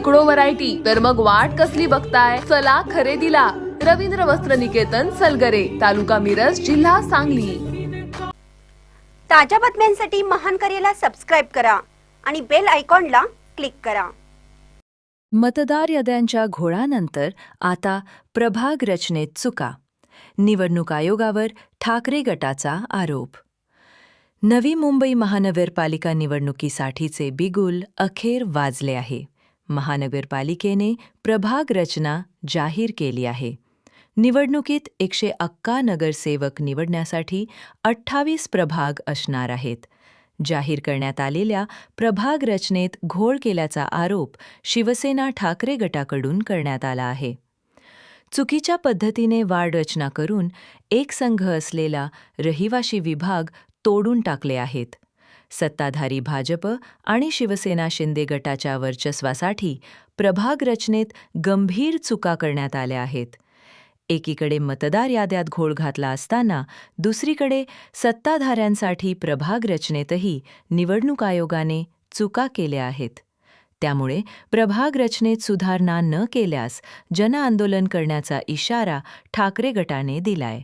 शेकडो व्हरायटी तर मग वाट कसली बघताय? चला खरेदीला. रवींद्र वस्त्र निकेतन सलगरे तालुका मिरज जिल्हा सांगली. ताज्या बातम्यांसाठी महान करेला सबस्क्राईब करा आणि बेल आयकॉनला क्लिक करा. मतदार याद्यांच्या घोळानंतर आता प्रभाग रचनेत चुका. निवडणूक आयोगावर ठाकरे गटाचा आरोप. नवी मुंबई महानगरपालिका निवडणुकीसाठीचे बिगुल अखेर वाजले आहे. महानगरपालिकेने प्रभाग रचना जाहीर केली आहे. निवडणुकीत एकशे अक्का नगरसेवक निवडण्यासाठी अठ्ठावीस प्रभाग असणार आहेत. जाहीर करण्यात आलेल्या प्रभाग रचनेत घोळ केल्याचा आरोप शिवसेना ठाकरे गटाकडून करण्यात आला आहे. चुकीच्या पद्धतीने वाढ रचना करून एक संघ असलेला रहिवाशी विभाग तोडून टाकले आहेत. सत्ताधारी भाजप आणि शिवसेना शिंदे गटाच्या वर्चस्वासाठी प्रभाग रचनेत गंभीर चुका करण्यात आल्या आहेत. एकीकडे मतदार याद्यात घोळ घातला असताना दुसरीकडे सत्ताधाऱ्यांसाठी प्रभाग रचनेतही निवडणूक आयोगाने चुका केल्या आहेत. त्यामुळे प्रभाग रचनेत सुधारणा न केल्यास जनआंदोलन करण्याचा इशारा ठाकरे गटाने दिलाय.